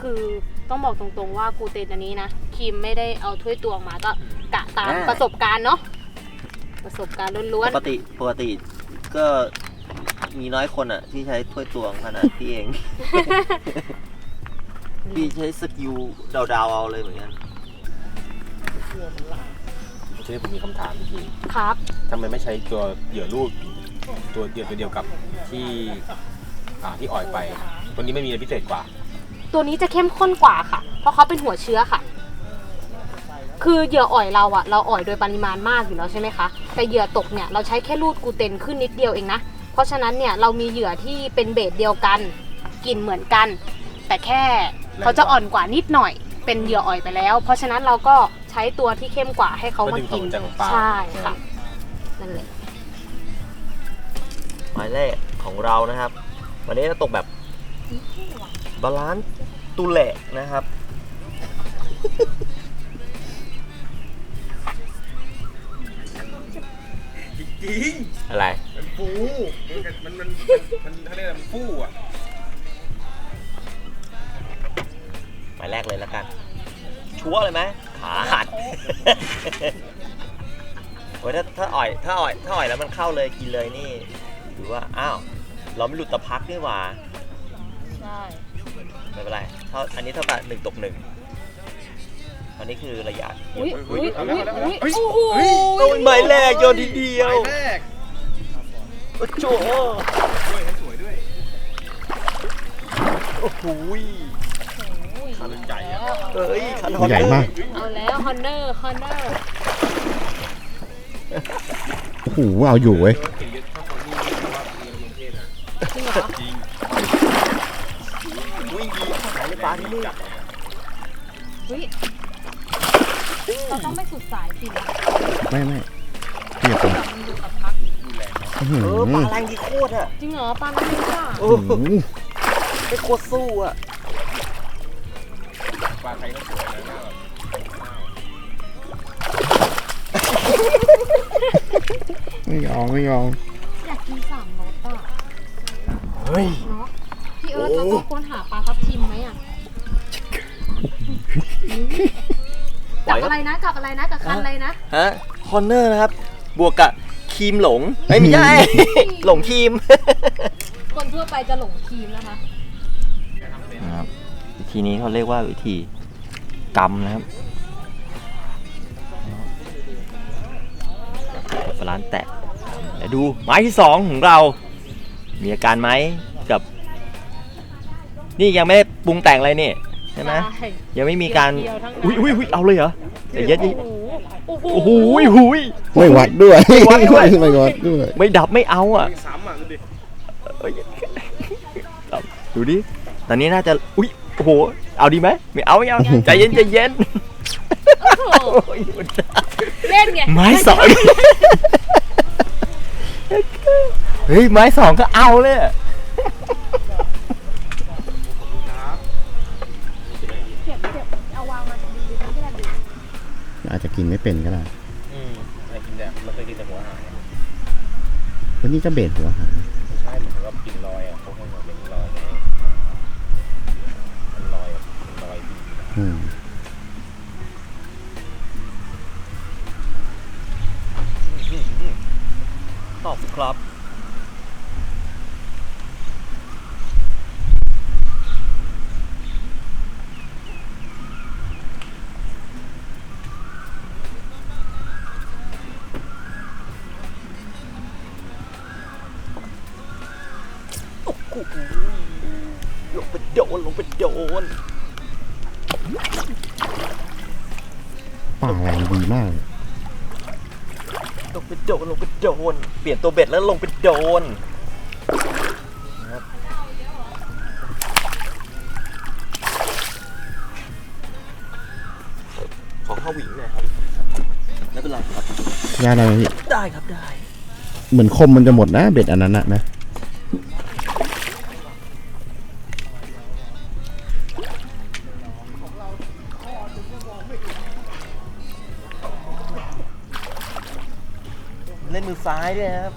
คือต้องบอกตรงๆว่ากูเตนอันนี้นะคิมไม่ได้เอาถ้วยตวงมาก็กะตามอ่า ประสบการณ์เนาะประสบการณ์ล้วนปกติปกติก็มีน้อยคนอะ ที่ใช้ถ้วยตวงขนาดพี่เอง พี่ใช้สกิลเดาๆเอาเลยเหมือนกัน ทีนี้ผมมีคำถามพี่ทีๆครับ ทำไมไม่ใช้ตัวเหยื่อลูกตัวเหยื่อตัวเดียวกับที่อ่าที่อ่อยไป ตัวนี้ไม่มีอะไรพิเศษกว่า ตัวนี้จะเข้มข้นกว่าค่ะ เพราะเขาเป็นหัวเชื้อค่ะ คือเหยื่ออ่อยเราอะเราอ่อยโดยปริมาณมากอยู่แล้วใช่ไหมคะ แต่เหยื่อตกเนี่ยเราใช้แค่รูดกลูเตนขึ้นนิดเดียวเองนะ เพราะฉะนั้นเนี่ยเรามีเหยื่อที่เป็นเบสเดียวกันกลิ่นเหมือนกัน แต่แค่เขาจะอ่อนกว่านิดหน่อย เป็นเหยื่ออ่อยไปแล้ว เพราะฉะนั้นเราก็ใช้ตัวที่เข้มกว่าให้เขามากินก็ดึงความสนใจของปลาใช่ค่ะนั่นแหละหมายแรกของเรานะครับ วันนี้จะตกแบบ บาลานซ์ตุแหลกนะครับ จริงอะไรมันฟูมันมันมันมันเขาเรียกอะไรมันฟูอะหมายแรกเลยแล้วกัน ชัวร์เลยไหมขาหักโอ้ยถ้าถ้าอ่อยถ้าอ่อยถ้าอ่อยแล้วมันเข้าเลยกินเลยนี่ถือว่า อ้าว เราไม่หลุดตะพักนี่หว่า ใช่ ไม่เป็นไรเท่าอันนี้เท่ากับหนึ่งตกหนึ่งอันนี้คือระยะอุ้ยอุ้ยเอาอุ้แล้วยเอาแล้วอุ้ยเฮ้ยโอ้โหโอ้ยหมายแรกโยนทีเดียวแรกโอ้โหด้วยให้สวยด้วยโอ้โหคันใหญ่อะเอ้ยคันใหญ่มากเอาแล้วฮอนเนอร์ฮอนเนอร์โอ้โหเอาอยู่เว้ยเก่งเยอะเท่าคนนี้แต่ว่ามีกำลังเทศนะจริงเหรอ จริง วิ่งดี หายในปลาที่นี่จับอุ้ยเราต้องไม่สุดสายสินะไม่ไม่เทียบกันแบบมันอยู่กับพักอื้อหือเออปลาแรงดีโคตรอะจริงเหรอปลาไม่รู้จ้าโอ้โอ้โหไม่โคตรสู้อะปลาไทยก็สวยนะหน้าแบบหน้าไม่ยอมไม่ยอมอยากกินสามรสอะเฮ้ยเนาะพี่เอิร์ธเราต้องค้นหาปลาทับทิมไหมอะ ปล่กัอบยครับอะไรนะกับอะไรนะกับคันอะไรนะฮะคอนเนอร์นะครับ บวกกับครีมหลงเอ้ยไม่ใช่ หลงครีม คนทั่วไปจะหลงทีมนะคะนะครับวิธีนี้เขาเรียกว่าวิธีกำนะครับบาลานซ์แตะเดี๋ยวดูไม้ที่สองของเรา มีอาการไหมกับ นี่ยังไม่ได้ปรุงแต่งอะไรนี่ใช่ไหมใช่ยังไม่มีการเดียวๆทั้งนั้น อุ้ยอุ้ยอุ้ยเอาเลยเหรอแต่เย็ดโอ้โห โอ้โหหุย ไม่วัดด้วย ไม่วัดด้วย ไม่วัดด้วยไม่ดับไม่เอาอะวิ่งซ้ำอะดูดิเอ้ยดูดิตอนนี้น่าจะอุ้ยโอ้โหเอาดีไหมไม่เอาไม่เอาใจเย็นใจเย็นโอ้โหโอ้ยเล่นไงไม้สองเฮ้ยไม้สองก็เอาเลยอะ เอาวางมาดีๆไม่ได้ดู อาจจะกินไม่ เป็นก็ได้อืมไอ้กินแบบมันเคยกินแต่หัวหางวันนี้จะเบ็ดหัวหางไม่ใช่เหมือนกับกินลอยอะเขาให้มาเป็นลอยไงมันลอยอะมันลอยดีนะอืมตอบสิครับ โอ้โหลงไปโดนลงไปโดนป่าแรงดีมากเลยลงไปโดนลงไปโดน เปลี่ยนตัวเบ็ดแล้วลงไปโดนนะครับขอเข้าหวิงหน่อยครับไม่เป็นไรครับยาอะไรพี่ได้ครับได้ เหมือนคมมันจะหมดนะเบ็ดอันนั้นนะนะ ล่นมือซ้ายด้วยครับ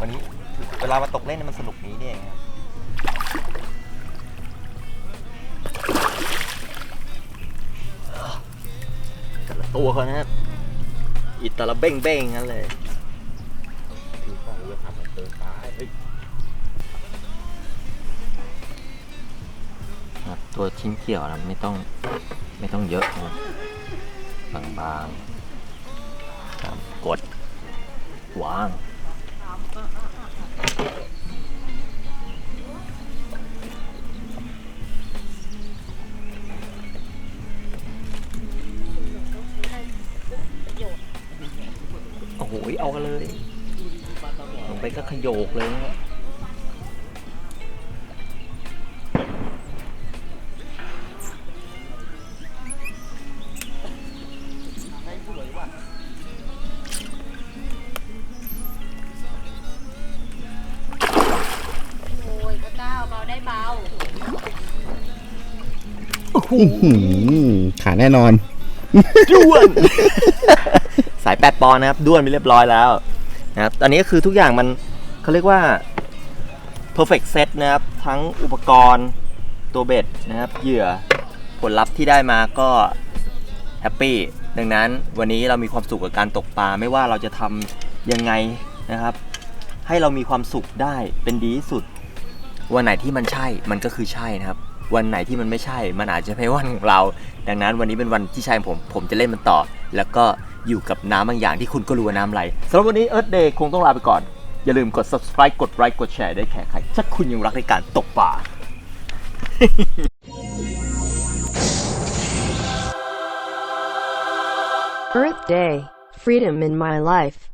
วันนี้เวลามาตกเล่นมันสนุกนี้เนี่ยครับแต่ละตัวเขานะอิตาละเบ้งเบ้งนั่นเลยถือกองเรือทำเติมซ้ายตัวชิ้นเกี่ยวนะไม่ต้องไม่ต้องเยอะนะบางๆ วางโอ้โหเอากันเลย ลงไปก็ขยโยกเลยนะ ขาแน่นอน ด้วน สายแปดปอนด์นะครับ ด้วนไปเรียบร้อยแล้วนะครับตอนนี้ก็คือทุกอย่างมันเขาเรียกว่า perfect set นะครับ ทั้งอุปกรณ์ตัวเบ็ดนะครับ เหยื่อผลลัพธ์ที่ได้มาก็แฮปปี้ดังนั้นวันนี้เรามีความสุขกับการตกปลาไม่ว่าเราจะทำยังไงนะครับ ให้เรามีความสุขได้เป็นดีที่สุด วันไหนที่มันใช่มันก็คือใช่นะครับ วันไหนที่มันไม่ใช่ มันอาจจะไม่วันของเรา ดังนั้นวันนี้เป็นวันที่ใช่ของผม ผมจะเล่นมันต่อ แล้วก็อยู่กับน้ำบางอย่างที่คุณก็รู้ว่าน้ำอะไรสำหรับวันนี้เอิร์ธเดย์คงต้องลาไปก่อน อย่าลืมกด subscribe กดไลค์กดแชร์ได้แค่ใครถ้าคุณยังรักในการตกปลา Earth Day. Freedom in my life.